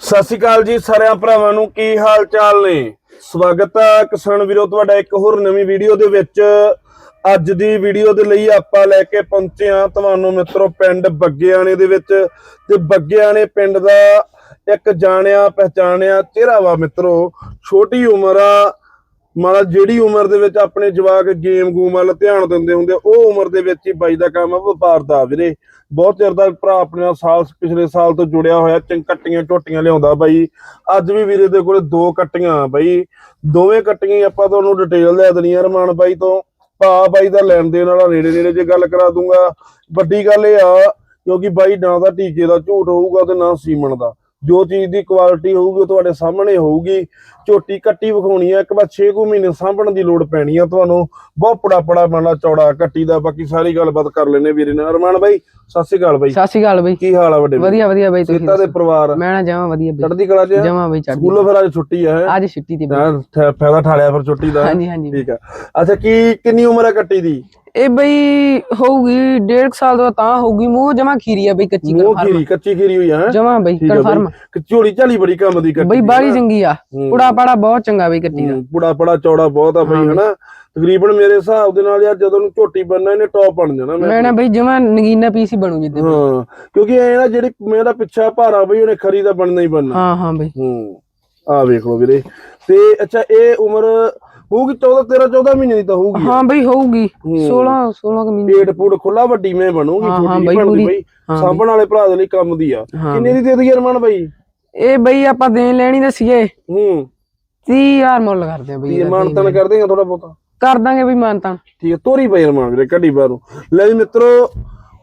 ਸਤਿ ਸ਼੍ਰੀ ਅਕਾਲ ਜੀ ਸਾਰਿਆਂ ਭਰਾਵਾਂ ਨੂੰ, ਕੀ ਹਾਲ ਚਾਲ ਨੇ? ਸਵਾਗਤ ਹੈ ਕਿਸਾਨ ਵੀਰੋ, ਤੁਹਾਡਾ ਇੱਕ ਹੋਰ ਨਵੀਂ ਵੀਡੀਓ ਦੇ ਵਿੱਚ। ਅੱਜ ਦੀ ਵੀਡੀਓ ਦੇ ਲਈ ਆਪਾਂ ਲੈ ਕੇ ਪਹੁੰਚੇ ਹਾਂ ਤੁਹਾਨੂੰ ਮਿੱਤਰੋ, ਪਿੰਡ ਬੱਗਿਆਣੇ ਦੇ ਵਿੱਚ। ਤੇ ਬੱਗਿਆਣੇ ਪਿੰਡ ਦਾ ਇੱਕ ਜਾਣਿਆ ਪਹਿਚਾਣਿਆ ਚਿਹਰਾ ਵਾ ਮਿੱਤਰੋ, ਛੋਟੀ ਉਮਰ ਆ ਮਾਲਾ ਜਿਹੜੀ ਉਮਰ ਦੇ ਵਿੱਚ ਆਪਣੇ ਜਵਾਕ ਗੇਮ ਗੂਮ ਵੱਲ ਧਿਆਨ ਦਿੰਦੇ ਹੁੰਦੇ ਆ, ਉਹ ਉਮਰ ਦੇ ਵਿੱਚ ਹੀ ਬਾਈ ਦਾ ਕੰਮ ਆ ਵਪਾਰ ਦਾ ਵੀਰੇ। ਬਹੁਤ ਚਿਰ ਦਾ ਭਰਾ ਆਪਣੇ ਨਾਲ ਸਾਲ ਪਿਛਲੇ ਸਾਲ ਤੋਂ ਜੁੜਿਆ ਹੋਇਆ ਚੰਗ ਕੱਟੀਆਂ ਝੋਟੀਆਂ ਲਿਆਉਂਦਾ ਬਾਈ। ਅੱਜ ਵੀ ਵੀਰੇ ਦੇ ਕੋਲੇ ਦੋ ਕੱਟੀਆਂ ਬਾਈ। ਦੋਵੇਂ ਕੱਟੀਆਂ ਆਪਾਂ ਤੁਹਾਨੂੰ ਡਿਟੇਲ ਲੈ ਦੇਣੀ ਆ ਰਮਾਨ ਬਾਈ ਤੋਂ। ਭਾ ਬਾਈ ਦਾ ਲੈਣ ਦੇਣ ਵਾਲਾ ਨੇੜੇ ਨੇੜੇ ਜੇ ਗੱਲ ਕਰਾ ਦੂੰਗਾ। ਵੱਡੀ ਗੱਲ ਇਹ ਆ ਕਿਉਂਕਿ ਬਾਈ ਨਾ ਦਾ ਟੀਕੇ ਦਾ ਝੂਠ ਹੋਊਗਾ ਤੇ ਨਾ ਸੀਮਣ ਦਾ। ਜੋ ਚੀਜ਼ ਦੀ ਕੁਆਲਿਟੀ ਹੋਊਗੀ ਉਹ ਤੁਹਾਡੇ ਸਾਹਮਣੇ ਹੋਊਗੀ। ਝੋਟੀ ਕੱਟੀ ਵਿਖਾਉਣੀ ਆ ਇੱਕ ਵਾਰ 6 ਕੁ ਮਹੀਨੇ ਸਾਂਭਣ ਦੀ ਲੋੜ ਪੈਣੀ ਆ ਤੁਹਾਨੂੰ। ਬਹੁਤ ਪੜਾ ਪੜਾ ਬਣਾ ਚੌੜਾ ਕੱਟੀ ਦਾ ਬਾਕੀ ਸਾਰੀ ਗੱਲਬਾਤ ਕਰ ਲੈਨੇ ਵੀਰੇ ਨਾਲ। ਅਰਮਾਨ ਬਾਈ ਸਤਿ ਸ਼੍ਰੀ ਅਕਾਲ ਬਾਈ। ਸਤਿ ਸ਼੍ਰੀ ਅਕਾਲ ਬਈ। ਕੀ ਹਾਲ ਆ ਵੱਡੇ? ਵਧੀਆ ਵਧੀਆ ਬਈ ਤੁਸੀਂ ਸੇਤਾ ਦੇ ਪਰਿਵਾਰ? ਮੈਂ ਨਾ ਜਾਵਾਂ ਵਧੀਆ ਬਈ। ਚੜ੍ਹਦੀ ਕਲਾ ਚ? ਜਾਵਾਂ ਬਈ ਚੜ੍ਹਦੀ ਸਕੂਲੋਂ ਫਿਰ ਅੱਜ ਛੁੱਟੀ ਆ ਹੈ? ਅੱਜ ਛੁੱਟੀ ਤੇ ਬਈ। ਹਾਂ, ਫਾਇਦਾ ਠਾਲਿਆ ਫਿਰ ਛੁੱਟੀ ਦਾ। ਹਾਂਜੀ ਹਾਂਜੀ। ਠੀਕ ਆ। ਅੱਛਾ ਕੀ ਕਿੰਨੀ ਉਮਰ ਹੈ ਕੱਟੀ ਦੀ? ਇਹ ਬਈ ਹੋਊਗੀ ਡੇਢ ਕੁ ਸਾਲ ਤੋਂ ਤਾਂ ਹੋਊਗੀ। ਮੂੰਹ ਜਮਾ ਖੀਰੀ ਆ ਬਈ ਕੱਚੀ ਮੂੰਹ ਖੀਰੀ ਕੱਚੀ ਖੀਰੀ ਹੋਈ ਹੈ? ਜਮਾ ਬਈ ਕਨਫਰਮ ਝੋਲੀ ਝਾਲੀ ਬੜੀ ਕੰਮ ਦੀ ਕੱਟੀ ਬਈ ਬਾੜੀ। ਚੰਗੀ ਆ। ਕੁੜਾ ਪਾੜਾ ਬਹੁਤ ਚੰਗਾ ਬਈ ਕੱਟੀ ਦਾ। ਪੁੜਾ ਪੜਾ ਚੌੜਾ ਬਹੁਤ ਆ ਬਈ। ਹਨਾ? ਤਕਰੀਬਨ ਮੇਰੇ ਹਿਸਾਬ ਦੇ ਨਾਲ ਯਾਰ ਜਦੋਂ ਨੂੰ ਝੋਟੀ ਬਣਨਾ ਇਹਨੇ ਟੌਪ ਬਣ ਜਾਣਾ ਮੈਂ ਨਾ ਬਈ ਜਮਾ ਨਗੀਨਾ ਪੀਸ ਹੀ ਬਣੂ ਜਿੱਦੇ ਹਾਂ ਕਿਉਂਕਿ ਇਹ ਨਾ ਜਿਹੜੀ ਮੇਰਾ ਪਿੱਛਾ ਭਾਰਾ ਬਈ ਉਹਨੇ ਖਰੀ ਦਾ ਬਣਨਾ ਹੀ ਬਣਨਾ। ਹਾਂ ਹਾਂ ਬਈ। ਹੂੰ ਆ ਵੇਖ ਲਓ ਵੀਰੇ। ਤੇ ਅੱਛਾ ਇਹ ਉਮਰ ਹੋਊਗੀ 14 13 14 ਮਹੀਨੇ ਦੀ ਤਾਂ ਹੋਊਗੀ ਹਾਂ ਬਈ ਹੋਊਗੀ। ਹੂੰ। 16 16 ਕੁ ਮਹੀਨੇ। ਪੇਟ ਪੂੜ ਖੁੱਲਾ ਵੱਡੀ ਮੈਂ ਬਣੂਗੀ ਹਾਂ, ਛੋਟੀ ਨਹੀਂ ਬਈ, ਬਣਦੀ। ਬਈ। ਸਾਂਭਣ ਵਾਲੇ ਭਰਾ ਦੇ ਲਈ ਕੰਮ ਦੀ ਆ। ਕਿੰਨੇ ਦੀ ਦੇ ਦਈਏ ਅਰਮਾਨ ਬਾਈ? ਇਹ ਬਈ ਆਪਾਂ ਦੇਣ ਲੈਣੀ ਦੱਸੀਏ ਹੂੰ। 30000 ਮੁੱਲ ਕਰਦੇ ਆ ਬਈ ਮਾਨਤਨ ਦੇਣ ਕਰ ਦੇਗਾ ਥੋੜਾ ਬਹੁਤਾ। ਕਰ ਦਾਂਗੇ ਬਈ ਮਾਨਤਾਨ ਠੀਕ ਹੈ ਤੋਰੀ ਪਈ ਅਰਮਾਨ ਵੀਰੇ ਕੱਢੀ ਬਾਹਰੋਂ। ਲੈ ਮਿੱਤਰੋ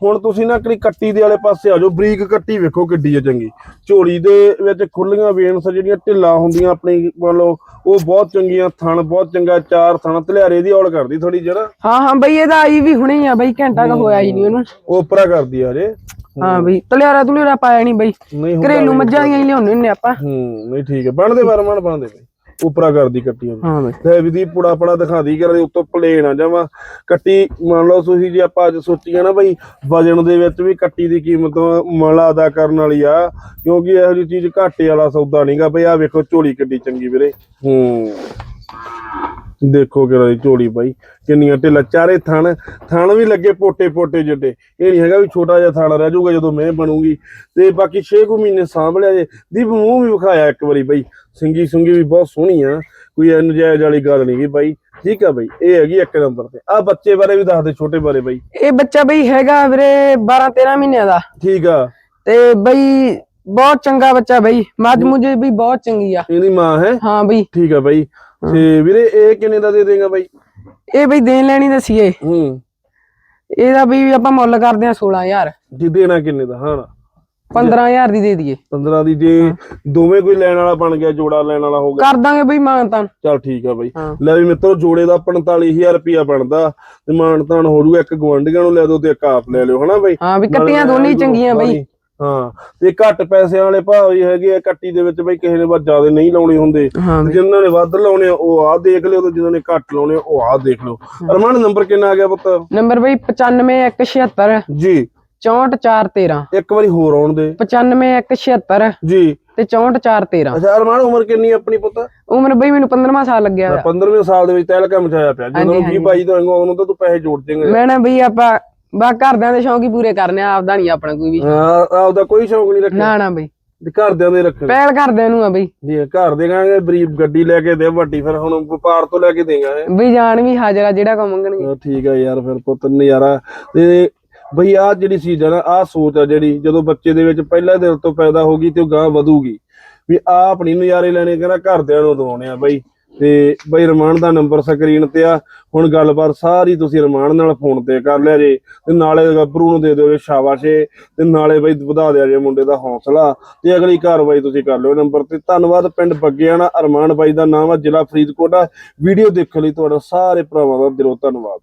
ਹੁਣ ਤੁਸੀਂ ਨਾ ਕਿਹੜੀ ਕੱਟੀ ਦੇ ਵਾਲੇ ਪਾਸੇ ਆ ਜਾਓ ਬਰੀਕ ਕੱਟੀ ਵੇਖੋ ਕਿੱਡੀ ਹੈ ਚੰਗੀ। ਝੋਲੀ ਦੇ ਵਿੱਚ ਖੁੱਲੀਆਂ ਵੇਨਸ ਜਿਹੜੀਆਂ ਢਿੱਲਾਂ ਹੁੰਦੀਆਂ ਆਪਣੀ ਮੰਨ ਲਓ ਉਹ ਬਹੁਤ ਚੰਗੀਆਂ ਥਣ ਬਹੁਤ ਚੰਗਾ ਚਾਰ ਥਣ ਧਲਿਆਰੇ ਦੀ ਔਲ ਕਰਦੀ ਥੋੜੀ ਜਰਾ ਹਾਂ ਹਾਂ ਬਈ ਇਹਦਾ ਆਈ ਵੀ ਹੁਣੇ ਆ ਬਈ ਘੰਟਾ ਕ ਹੋਇਆ ਹੀ ਨਹੀਂ ਉਹਨੂੰ। ਉਹ ਉਪਰਾ ਕਰਦੀ ਆ ਜੇ ਹਾਂ ਬਈ ਤਲਿਆਰਾ ਤੁਲਿਆਰਾ ਪਾਇਆ ਨਹੀਂ ਬਈ। ਘਰੇਲੂ। ਮੱਝਾਂ ਦੀਆਂ ਹੀ ਲਿਆਉਂਦੇ ਹੁੰਦੇ ਆਪਾਂ। ਹੂੰ ਨਹੀਂ ਠੀਕ ਹੈ ਬਣਦੇ ਬਰਮਾਨ ਬਣਦੇ। ਬਈ ਉਪਰਾ ਕਰਦੀ ਕੱਟੀ ਉਹਦੀ। ਹਾਂ ਬਈ। ਲੈ ਵੀ ਦੀ ਪੁੜਾ ਪੜਾ ਦਿਖਾ ਦੀ ਕਰ ਉੱਤੋਂ ਪਲੇਨ ਆ ਜਾਵਾ ਕੱਟੀ ਮੰਨ ਲਓ ਤੁਸੀਂ ਜੇ ਆਪਾਂ ਅੱਜ ਸੋਚੀਏ ਨਾ ਬਈ ਵਜਨ ਦੇ ਵਿੱਚ ਵੀ ਕੱਟੀ ਦੀ ਕੀਮਤ ਮਲਾ ਅਦਾ ਕਰਨ ਵਾਲੀ ਆ ਕਿਉਂਕਿ ਇਹੋ ਜਿਹੀ ਚੀਜ਼ ਘਾਟੇ ਵਾਲਾ ਸੌਦਾ ਨਹੀਂਗਾ ਬਈ ਆ ਵੇਖੋ ਝੋਲੀ ਕਿੱਡੀ ਚੰਗੀ ਵੀਰੇ। ਹੂੰ। ਦੇਖੋ ਕਿਹੜਾ ਦੀ ਝੋਲੀ ਬਾਈ ਕਿੰਨੀਆਂ ਢਿੱਲਾ ਚਾਰੇ ਥਣ ਥਣ ਵੀ ਲੱਗੇ ਪੋਟੇ ਪੋਟੇ ਜਿੱਡੇ। ਇਹ ਨਹੀਂ ਹੈਗਾ ਵੀ ਛੋਟਾ ਜਿਹਾ ਥਣ ਰਹਿ ਜਾਊਗਾ ਜਦੋਂ ਮੈਂ ਬਣੂਗੀ। ਤੇ ਬਾਕੀ 6 ਕੁ ਮਹੀਨੇ ਸਾਂਭ ਲਿਆ ਜੇ। ਦੀ ਮੂੰਹ ਵੀ ਵਿਖਾਇਆ ਇੱਕ ਵਾਰੀ ਬਾਈ। ਸਿੰਗੀ ਸੁੰਗੀ ਵੀ ਬਹੁਤ ਸੋਹਣੀ ਆ। ਕੋਈ ਨਜਾਇਜ਼ ਵਾਲੀ ਗੱਲ ਨਹੀਂ ਗੀ ਬਾਈ। ਠੀਕ ਆ ਬਾਈ। ਇਹ ਹੈਗੀ ਇੱਕ ਨੰਬਰ ਤੇ। ਆ ਬੱਚੇ ਬਾਰੇ ਵੀ ਦੱਸ ਦੇ ਛੋਟੇ ਬਾਰੇ ਬਾਈ। ਇਹ ਬੱਚਾ ਬਈ ਹੈਗਾ ਵੀਰੇ 12 13 ਮਹੀਨਿਆਂ ਦਾ। ਠੀਕ ਆ। ਤੇ ਬਈ ਬਹੁਤ ਚੰਗਾ ਬੱਚਾ ਬਈ। ਮੱਝ ਮੁਝੇ ਵੀ ਬਹੁਤ ਚੰਗੀ ਆ। ਇਹਦੀ ਮਾਂ ਹੈ? ਹਾਂ ਬਈ। ਠੀਕ ਆ ਬਾਈ। ਤੇ ਵੀਰੇ ਇਹ ਕਿੰਨੇ ਦਾ ਦੇ ਦੇਗਾ ਬਾਈ? ਇਹ ਬਈ ਦੇਣ ਲੈਣੀ ਦੱਸੀਏ ਹੂੰ। ਇਹਦਾ ਬਈ ਆਪਾਂ ਮੁੱਲ ਕਰਦੇ ਆ 16000 ਜੀ ਦੇਣਾ ਕਿੰਨੇ ਦਾ? ਹਾਂ। 15000 ਦੀ ਦੇ ਦਈਏ। 15 ਦੀ ਜੇ ਦੋਵੇਂ ਕੋਈ ਲੈਣ ਵਾਲਾ ਬਣ ਗਿਆ ਜੋੜਾ ਲੈਣ ਵਾਲਾ ਹੋ ਗਿਆ। ਕਰ ਦਾਂਗੇ ਬਈ ਮਾਨਤਾਨ ਚਲ ਠੀਕ ਆ ਬਾਈ। ਲੈ ਵੀ ਮਿੱਤਰੋ ਜੋੜੇ ਦਾ 45000 ਰੁਪਿਆ ਬਣਦਾ। ਤੇ ਮਾਨ ਤਾਨ ਹੋ ਜੂਗਾ ਇੱਕ ਗਵੰਡੀਆਂ ਨੂੰ ਲੈ ਦੋ ਤੇ ਇੱਕ ਆਪ ਲੈ ਲਿਓ ਹਨਾ ਬਾਈ? ਹਾਂ ਵੀ ਕੱਟੀਆਂ ਦੋਨੇ ਚੰਗੀਆਂ ਬਈ। ਹਾਂ ਤੇ ਘੱਟ ਪੈਸਿਆਂ ਵਾਲੇ ਭਾਅ ਵੀ ਹੈਗੇ ਆ ਕੱਟੀ ਦੇ ਵਿੱਚ ਬਈ ਕਿਸੇ ਨੇ ਬਸ ਜ਼ਿਆਦਾ ਨਹੀਂ ਲਾਉਣੇ ਹੁੰਦੇ। ਹਾਂ ਜਿਨ੍ਹਾਂ ਨੇ ਵੱਧ ਲਾਉਣੇ ਆ ਉਹ ਆਹ ਦੇਖ ਲਿਓ ਤੇ ਜਿਨ੍ਹਾਂ ਨੇ ਘੱਟ ਲਾਉਣੇ ਆ ਉਹ ਆਹ ਦੇਖ ਲਓ। ਅਰਮਾਨ ਨੰਬਰ ਕਿੰਨਾ ਆ ਗਿਆ ਪੁੱਤ? ਨੰਬਰ ਬਈ 95176 ਜੀ। 64413 ਇੱਕ ਵਾਰੀ ਹੋਰ ਆਉਣ ਦੇ। 95176 ਜੀ। ਤੇ 64413 ਅੱਛਾ ਅਰਮਾਨ ਉਮਰ ਕਿੰਨੀ ਆ ਆਪਣੀ ਪੁੱਤ? ਉਮਰ ਬਈ ਮੈਨੂੰ 15ਵਾਂ ਸਾਲ ਲੱਗਿਆ 15ਵੇਂ ਸਾਲ ਦੇ ਵਿੱਚ ਤਹਿਲਕਾ ਮਚਾਇਆ ਪਿਆ। ਜਦੋਂ ਹਾਂਜੀ, 20 22 ਤੋਂ ਉਹਨੂੰ ਤਾਂ ਤੂੰ ਪੈਸੇ ਜੋੜ ਦੇਂਗੇ। ਮੈਂ ਨਾ ਬਈ ਆਪਾਂ ਬਾ ਘਰਦਿਆਂ ਦੇ ਸ਼ੌਂਕ ਹੀ ਪੂਰੇ ਕਰਨੇ ਆ ਆਪਦਾ ਨਹੀਂ ਆਪਣਾ ਕੋਈ ਵੀ। ਹਾਂ ਆਪਦਾ ਕੋਈ ਸ਼ੌਂਕ ਨਹੀਂ ਰੱਖਿਆ ਨਾ ਨਾ ਬਈ। ਤੇ ਘਰਦਿਆਂ ਦੇ ਰੱਖਣੇ। ਪਹਿਲ ਘਰਦਿਆਂ ਨੂੰ ਆ ਬਈ। ਜੀ ਘਰ ਦੇ ਕਹਾਂਗੇ ਬਰੀਬ ਗੱਡੀ ਲੈ ਕੇ ਦੇ ਵੱਡੀ ਫਿਰ ਹੁਣ ਵਪਾਰ ਤੋਂ ਲੈ ਕੇ ਦੇਗਾ ਬਈ ਜਾਨ ਵੀ ਹਾਜ਼ਰ ਆ ਜਿਹੜਾ ਕੋ ਮੰਗਣਗੇ। ਠੀਕ ਆ ਯਾਰ ਫਿਰ ਪੁੱਤ ਨਜ਼ਾਰਾ। ਤੇ ਬਈ ਆ ਜਿਹੜੀ ਚੀਜ਼ ਆ ਆ ਸੋਚ ਆ ਜਿਹੜੀ ਜਦੋਂ ਬੱਚੇ ਦੇ ਵਿੱਚ ਪਹਿਲਾ ਦਿਲ ਤੋਂ ਪੈਦਾ ਹੋਗੀ ਤੇ ਉਹ ਗਾਂ ਵਧੂਗੀ। ਵੀ ਆ ਆਪਣੀ ਨਜ਼ਾਰੇ ਲੈਣੇ ਕਹਿੰਦਾ ਘਰਦਿਆਂ ਨੂੰ ਦਵਾਉਣੇ ਆ ਬਈ। ਤੇ ਬਈ ਰਮਾਨ ਦਾ ਨੰਬਰ ਸਕਰੀਨ ਤੇ ਆ। ਹੁਣ ਗੱਲਬਾਤ ਸਾਰੀ ਤੁਸੀਂ ਰਮਾਨ ਨਾਲ ਫੋਨ ਤੇ ਕਰ ਲਿਆ ਜੇ। ਤੇ ਨਾਲੇ ਗੱਭਰੂ ਨੂੰ ਦੇ ਦਿਓਗੇ ਸ਼ਾਬਾਸ਼ੇ ਤੇ ਨਾਲੇ ਬਈ ਵਧਾ ਦਿਆ ਜੇ ਮੁੰਡੇ ਦਾ ਹੌਸਲਾ। ਤੇ ਅਗਲੀ ਕਾਰਵਾਈ ਤੁਸੀਂ ਕਰ ਲਿਓ ਨੰਬਰ ਤੇ। ਧੰਨਵਾਦ ਪਿੰਡ ਬੱਗਿਆਣਾ। ਅਰਮਾਨ ਬਾਈ ਦਾ ਨਾਮ ਆ, ਜ਼ਿਲ੍ਹਾ ਫਰੀਦਕੋਟ ਆ। ਵੀਡੀਓ ਦੇਖਣ ਲਈ ਤੁਹਾਡਾ ਸਾਰੇ ਭਰਾਵਾਂ ਦਾ ਦਿਲੋਂ ਧੰਨਵਾਦ।